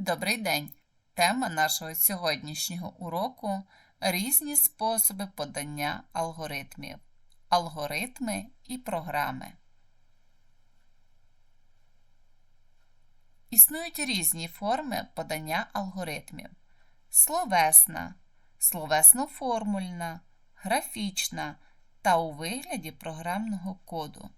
Добрий день! Тема нашого сьогоднішнього уроку різні способи подання алгоритмів, алгоритми і програми. Існують різні форми подання алгоритмів: словесна, словесно-формульна, графічна та у вигляді програмного коду.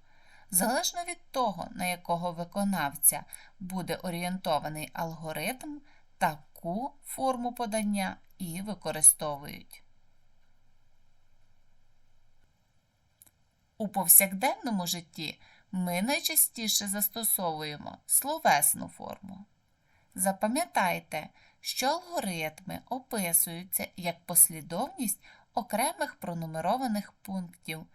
Залежно від того, на якого виконавця буде орієнтований алгоритм, таку форму подання і використовують. У повсякденному житті ми найчастіше застосовуємо словесну форму. Запам'ятайте, що алгоритми описуються як послідовність окремих пронумерованих пунктів.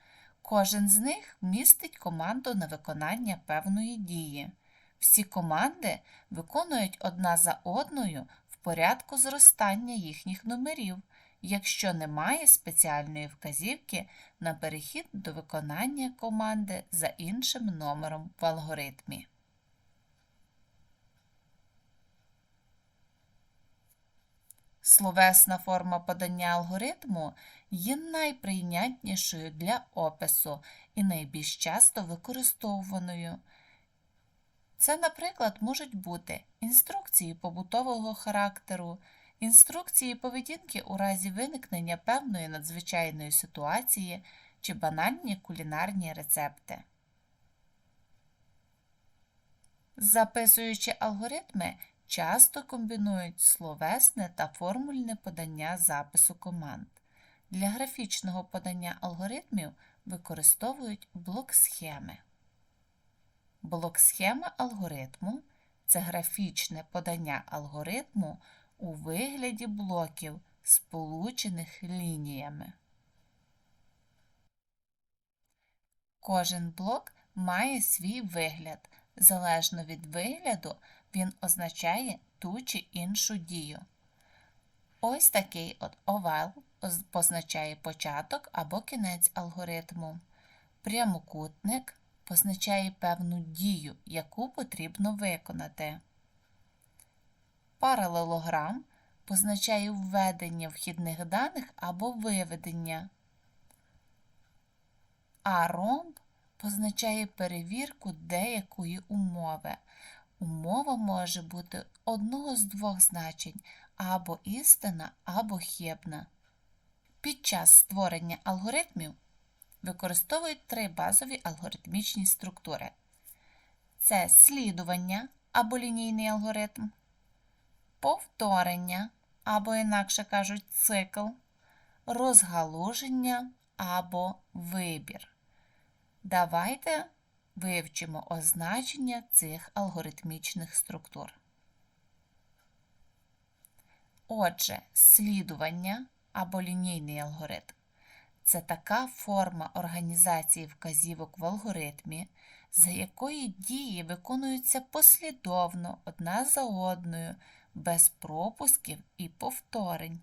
Кожен з них містить команду на виконання певної дії. Всі команди виконують одна за одною в порядку зростання їхніх номерів, якщо немає спеціальної вказівки на перехід до виконання команди за іншим номером в алгоритмі. Словесна форма подання алгоритму є найприйнятнішою для опису і найбільш часто використовуваною. Це, наприклад, можуть бути інструкції побутового характеру, інструкції поведінки у разі виникнення певної надзвичайної ситуації чи банальні кулінарні рецепти. Записуючи алгоритми, часто комбінують словесне та формульне подання запису команд. Для графічного подання алгоритмів використовують блок-схеми. Блок-схема алгоритму це графічне подання алгоритму у вигляді блоків, сполучених лініями. Кожен блок має свій вигляд. Залежно від вигляду, він означає ту чи іншу дію. Ось такий от овал позначає початок або кінець алгоритму. Прямокутник позначає певну дію, яку потрібно виконати. Паралелограм позначає введення вхідних даних або виведення. А ромб позначає перевірку деякої умови. Умова може бути одного з двох значень або істина, або хибна. Під час створення алгоритмів використовують три базові алгоритмічні структури: це слідування або лінійний алгоритм, повторення або, інакше кажуть, цикл, розгалуження або вибір. Давайте вивчимо означення цих алгоритмічних структур. Отже, слідування або лінійний алгоритм це така форма організації вказівок в алгоритмі, за якої дії виконуються послідовно одна за одною, без пропусків і повторень.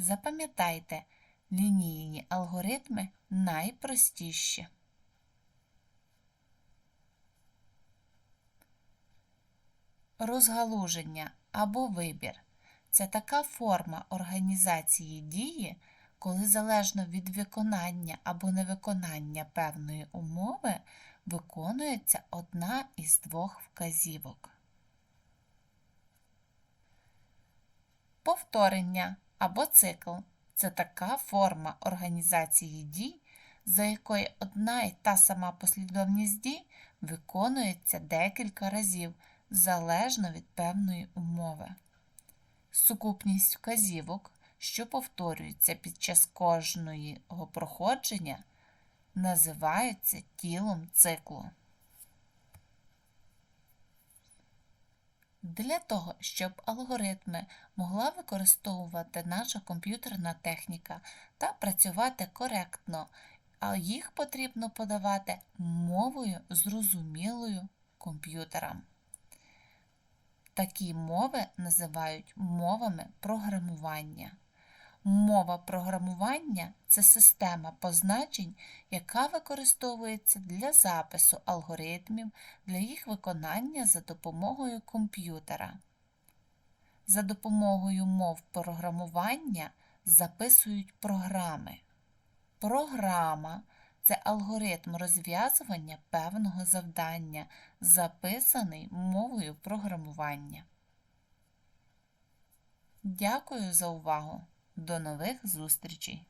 Запам'ятайте, лінійні алгоритми найпростіші. Розгалуження або вибір це така форма організації дії, коли залежно від виконання або невиконання певної умови виконується одна із двох вказівок. Повторення або цикл це така форма організації дій, за якою одна і та сама послідовність дій виконується декілька разів залежно від певної умови. Сукупність вказівок, що повторюються під час кожного проходження, називається тілом циклу. Для того, щоб алгоритми могла використовувати наша комп'ютерна техніка та працювати коректно, а їх потрібно подавати мовою зрозумілою комп'ютерам. Такі мови називають мовами програмування. Мова програмування це система позначень, яка використовується для запису алгоритмів для їх виконання за допомогою комп'ютера. За допомогою мов програмування записують програми. Програма це алгоритм розв'язування певного завдання, записаний мовою програмування. Дякую за увагу! До нових зустрічей!